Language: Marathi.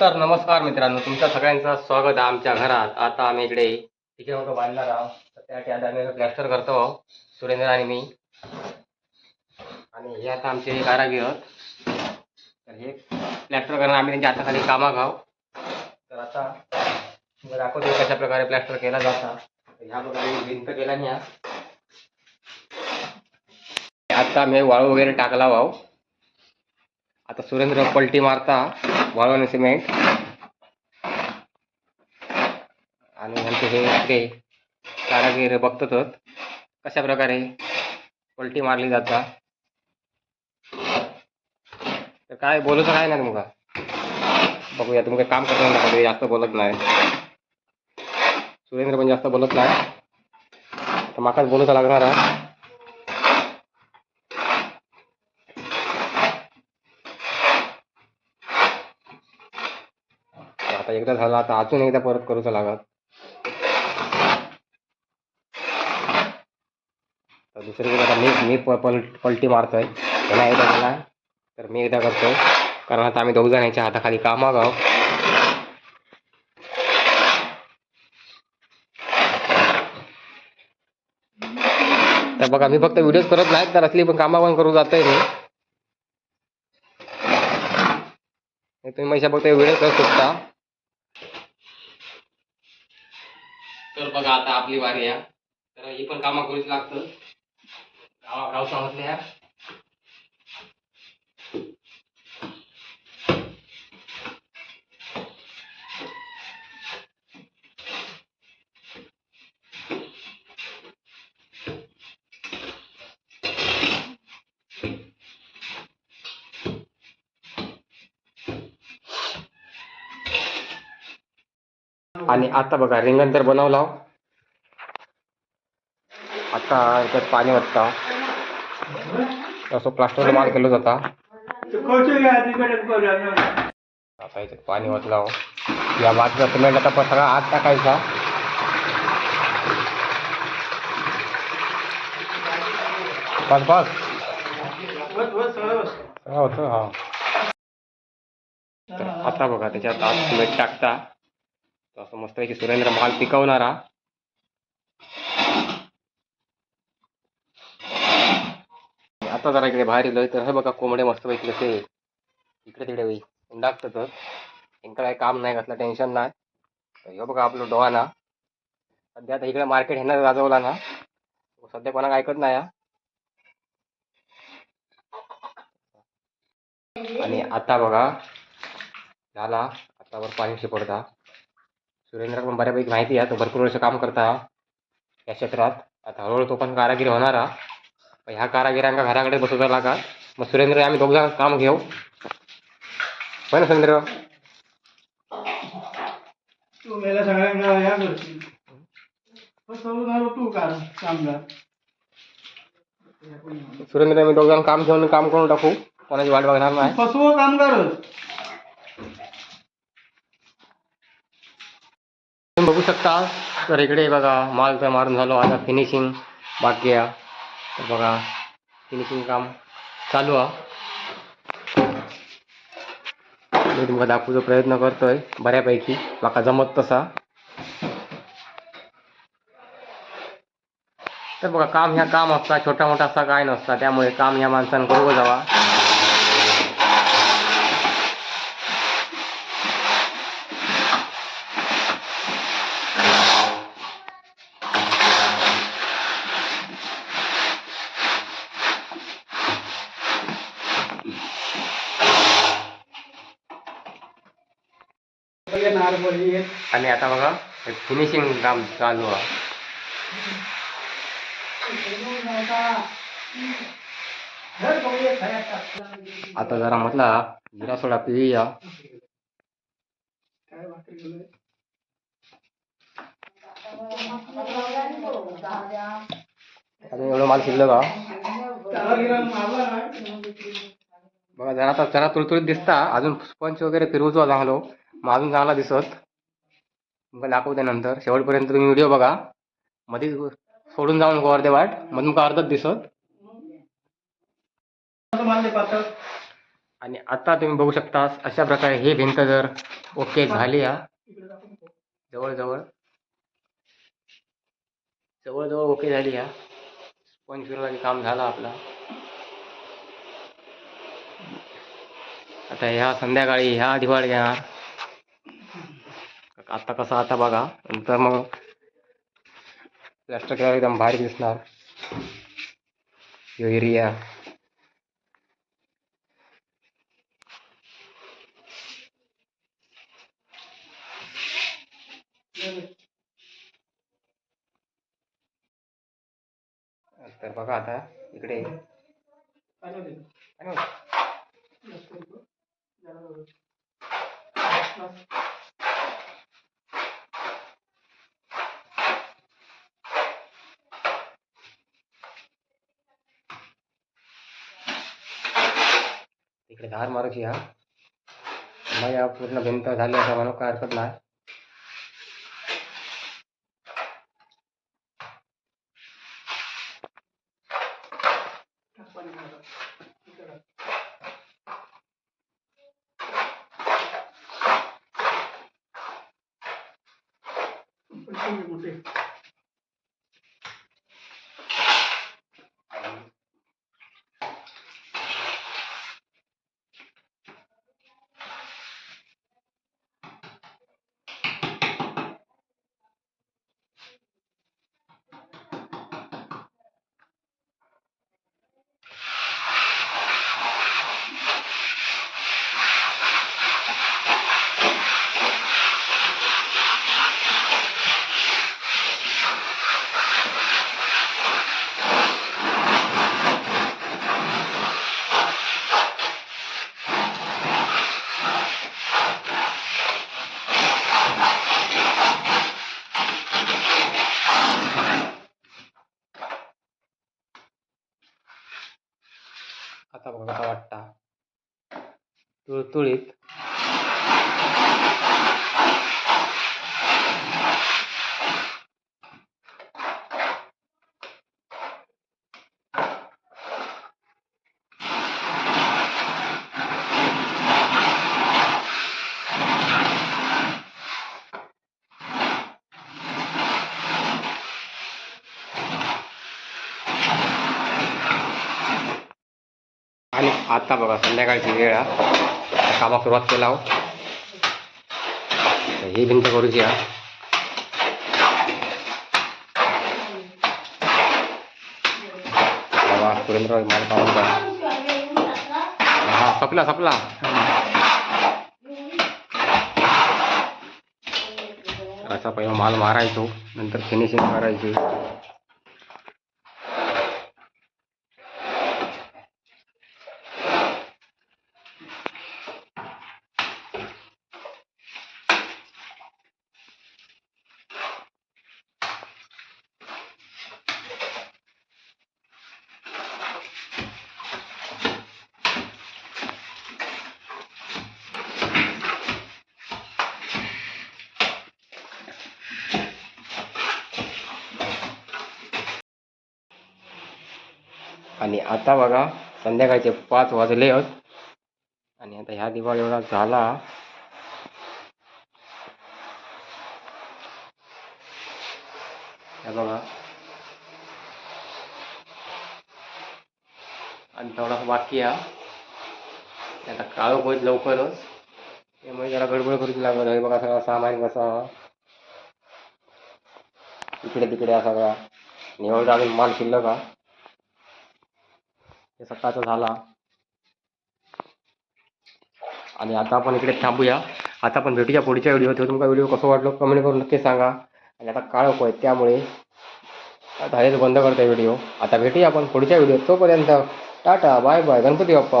तर नमस्कार मित्रांनो. तुमच्या सगळ्यांचं स्वागत आहे आमच्या घरात. आता आम्ही इकडे तिकडे मोठं बांधणार आहोत. तर त्यासाठी आता आम्ही प्लॅस्टर करतो आहोत, सुरेंद्र आणि मी. आणि हे आता आमचे कारागीर आहेत. तर हे प्लॅस्टर करणार आम्ही त्यांच्या हाताखाली कामा घाव. तर आता मी दाखवतो कशा प्रकारे प्लॅस्टर केला जाता. ह्या प्रकारे भिंत केला नाही हा. आता आम्ही वाळू वगैरे टाकला वाव आता सुरेंद्र पलटी मारता वाळू सिमेंट. आणि म्हणते हे इकडे कारागीर बघतातच कशा प्रकारे पलटी मारली जाता. तर काय बोलूचं काय नाही तुमका बघूया तुम्ही काम करताना दाखवतो जास्त बोलत नाही. सुरेंद्र पण जास्त बोलत नाही. तर माकाच बोलूचा लागणार आहे. एकदा झालं आता अजून एकदा परत करूचा लागत. तर दुसरीकडे आता मी मी पल पलटी मारतोय. त्याला एकदा केला तर मी एकदा करतोय. कारण आता आम्ही दोघ जण याच्या हाताखाली कामाग आहोत. तर बघा मी फक्त व्हिडिओज करत नाही तर असली पण कामा पण करू जातोय मी. तुम्ही माझ्या फक्त व्हिडिओ करू शकता. बघा आता आपली वारी या तर ही पण कामं करूच लागतं. गावा गाव सांगितले या. आणि आता बघा रिंगण तर बनवला आता याच्यात पाणी वाटता असं प्लास्टरचा माल केलं जाता. आता याच्यात पाणी ओतला हो. या बाजूला सिमेंट आता पसरा आत टाकायचा. बस बस. होतं हा. आता बघा त्याच्यात आत सिमेंट टाकता. तो असं मस्तपैकी सुरेंद्र माल पिकवणारा. आता जरा इकडे बाहेर येलोय तर हे बघा कोंबडे मस्तपैकी कसे इकडे तिकडे होई डाकतात यांचं काही काम नाही घातलं टेन्शन नाही. तर हे बघा आपलं डोहाना सध्या आता इकडे मार्केट ह्यांना गाजवला ना. सध्या कोणाक ऐकत नाही आणि आता बघा झाला. आता वर पाणी शिपडता सुरेंद्र पण बऱ्यापैकी माहिती आहे तो भरपूर वर्ष काम करता या क्षेत्रात. आता हळूहळू तो पण कारागिरी होणार हा. ह्या कारागिरांका घराकडे बसवता लागा. मग सुरेंद्र आम्ही दोघ जण काम घेऊ. होय ना सुरेंद्र? तू मेला सगळ्यांना या करशील तू कामगार सुरेंद्र आम्ही दोघ जण काम घेऊन काम करून टाकू. कोणाची वाट बघणार नाही. फसवो कामगारच तुम्ही बघू शकता. तर इकडे बघा माल तर मारून झालो. आता फिनिशिंग बाकी आहे. तर बघा फिनिशिंग काम चालू आहे. मी तुम्हाला दाखवूचा प्रयत्न करतोय बऱ्यापैकी. माका जमत तसा. तर बघा काम ह्या काम असता छोटा मोठा असा काय नसता. त्यामुळे काम ह्या माणसानं करू जावा. नारबळी आणि आता बघा फिनिशिंग काम चालू आहे. आता जरा म्हटला जिरा सोडा पिऊया? अजून एवढं माल शिल्लक बघा जरा आता जरा तुळतुळीत दिसता. अजून स्पंच वगैरे फिरवतो चांगलो मागून चांगला दिसत. मग दाखवते नंतर. शेवटपर्यंत तुम्ही व्हिडिओ बघा. मध्ये सोडून जाऊन नको अर्धे वाट. मग का अर्धच दिसत. आणि आता तुम्ही बघू शकता अशा प्रकारे ही भिंत जर ओके झाली हा. जवळजवळ. जवळजवळ ओके झाली या स्पंज फिरवायचं काम झालं आपला. आता ह्या संध्याकाळी ह्या दिवाळी येणार. आता कसं आता बघा नंतर मग प्लॅस्टर केल्यावर एकदम भारी दिसणार. Yo area. तर बघा आता इकडे. काय झालं? काय नव्हतं. जास्त नको. जरा बघ. बस. इकडे धार मारूची हा. मग पूर्ण भिंत झाली असं म्हणून काय हरकत नाही. मला. इकडे बघा वाटता तुळतुळीत आणि आता बघा संध्याकाळची वेळ आहे. कामा सुरुवात केला हो. ही भिंत करूची हा बाबा सुरेंद्र माल पाहून हा सपला सपला. असा पहिला माल मारायचो नंतर फिनिशिंग करायची. आणि आता बघा संध्याकाळचे पाच वाजले आहेत. आणि आता ह्या दिवाळी एवढा झाला. हे बघा. आणि थोडासा बाकी आहे. आता काळो होईल लवकरच. त्यामुळे जरा गडबड करूची लागत आहे. बघा सगळा सामान कसा इकडे तिकडे हा सगळा. निवड माल शिल्लक हा. हे सकाळचा झाला. आणि आता आपण इकडे थांबूया. आता आपण भेटूया पुढच्या व्हिडिओ तो तुमचा व्हिडिओ कसं वाटलो कमेंट करून नक्की सांगा. आणि आता काळ आहे त्यामुळे आता हेच बंद करतोय व्हिडिओ आता भेटूया आपण पुढच्या व्हिडिओ तोपर्यंत tata bye bye. Ganpati Bappa.